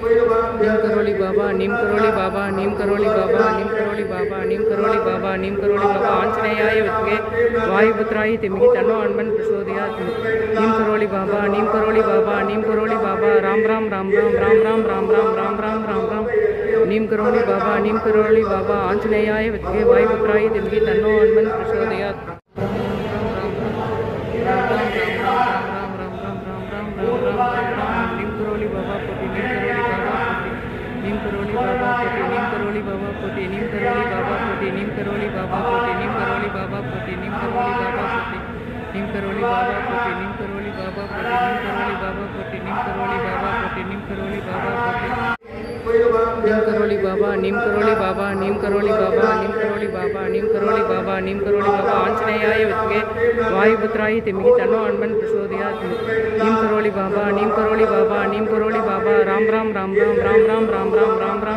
करोली बाबा नीम करोली बाबा नीम करोली बाबा नीम करोली बाबा नीम करोली बाबा नीम करोली बाबा आंजनेयाय विद्महे वायुपुत्राय धीमहि तन्नो हनुमन् प्रचोदयात् नीम करोली बाबा नीम करोली बाबा नीम करोली बाबा राम राम राम राम राम राम राम राम राम राम राम राम नीम करोली बाबा नीम करोली बाबा आंजनेयाय विद्महे वायुपुत्राय धीमहि तन्नो हनुमन् प्रचोदयात् पोती नीम करोली बाबा पोती नीम करोली बाबा पोती नीम करोली बाबा पोती नीम करोली बाबा पोती नीम करोली बाबा पोती नीम करोली बाबा पोती नीम करोली बाबा पोती नीम करोली बाबा पोती नीम करोली बाबा पोती नीम करोली बाबा नीम करोली बाबा नीम करोली बाबा नीम करोली बाबा नीम करोली बाबा आंजनेयाय विद्महे वायुपुत्राय धीमहि तन्नो हनुमन् प्रचोदयात् नीम करोली बाबा नीम करोली बाबा नीम करोली बाबा राम राम राम राम राम राम राम राम राम राम राम राम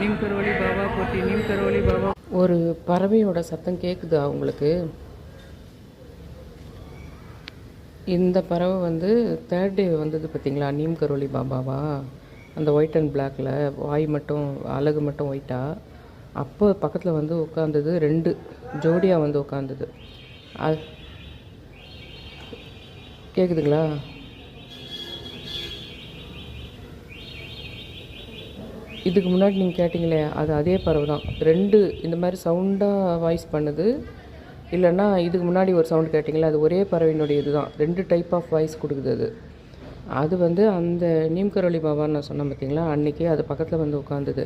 நீம் கரோலி பாபா போட்டி நீம் கரோலி பாபா. ஒரு பறவையோட சத்தம் கேட்குதா உங்களுக்கு? இந்த பறவை வந்து தேர்ட் டே வந்தது பார்த்தீங்களா நீம் கரோலி பாபாவா? அந்த ஒயிட் அண்ட் பிளாக்கில் வாய் மட்டும் அழகு மட்டும் ஒயிட்டாக அப்போ பக்கத்தில் வந்து உட்காந்தது ரெண்டு ஜோடியாக வந்து உட்காந்தது அது கேட்குதுங்களா இதுக்கு முன்னாடி நீங்கள் கேட்டிங்களே அது அதே பறவை தான் ரெண்டு இந்த மாதிரி சவுண்டாக வாய்ஸ் பண்ணுது. இல்லைன்னா இதுக்கு முன்னாடி ஒரு சவுண்ட் கேட்டிங்களே அது ஒரே பறவையினுடைய இதுதான். ரெண்டு டைப் ஆஃப் வாய்ஸ் கொடுக்குது அது. அது வந்து அந்த நீம்கரோலி பாபான்னு நான் சொன்னேன் பார்த்தீங்களா அன்றைக்கி அது பக்கத்தில் வந்து உட்காந்துது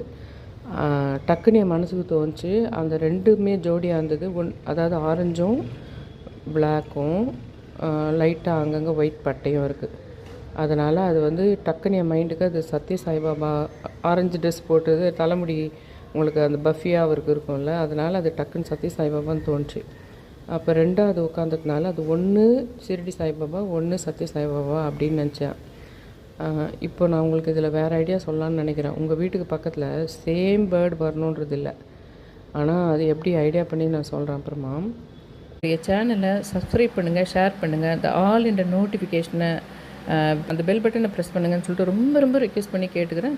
டக்குன்னு என் மனசுக்கு தோணுச்சு. அந்த ரெண்டுமே ஜோடியாக இருந்தது ஒன் அதாவது ஆரஞ்சும் பிளாக்கும் லைட்டாக அங்கங்கே ஒயிட் பட்டையும் இருக்குது அதனால் அது வந்து டக்குன்னு என் மைண்டுக்கு அது சத்ய சாய்பாபா ஆரஞ்சு ட்ரெஸ் போட்டது தலைமுடி உங்களுக்கு அந்த பஃபியாக அவருக்கு இருக்கும்ல அதனால் அது டக்குன்னு சத்ய சாய்பாபான்னு தோணுச்சு. அப்போ ரெண்டாவது உட்காந்ததுனால அது ஒன்று ஷிரடி சாய்பாபா ஒன்று சத்ய சாய்பாபா அப்படின்னு நினச்சேன். இப்போ நான் உங்களுக்கு இதில் வேறு ஐடியா சொல்லலான்னு நினைக்கிறேன். உங்கள் வீட்டுக்கு பக்கத்தில் சேம் பேர்டு வரணுன்றது இல்லை. ஆனால் அது எப்படி ஐடியா பண்ணி நான் சொல்கிறேன் அப்புறமா. என் சேனலை சப்ஸ்கிரைப் பண்ணுங்கள் ஷேர் பண்ணுங்கள் இந்த ஆல் இந்த நோட்டிஃபிகேஷனை அந்த பெல் பட்டனை ப்ரெஸ் பண்ணுங்கன்னு சொல்லிட்டு ரொம்ப ரொம்ப ரிக்வெஸ்ட் பண்ணி கேட்டுக்கிறேன்.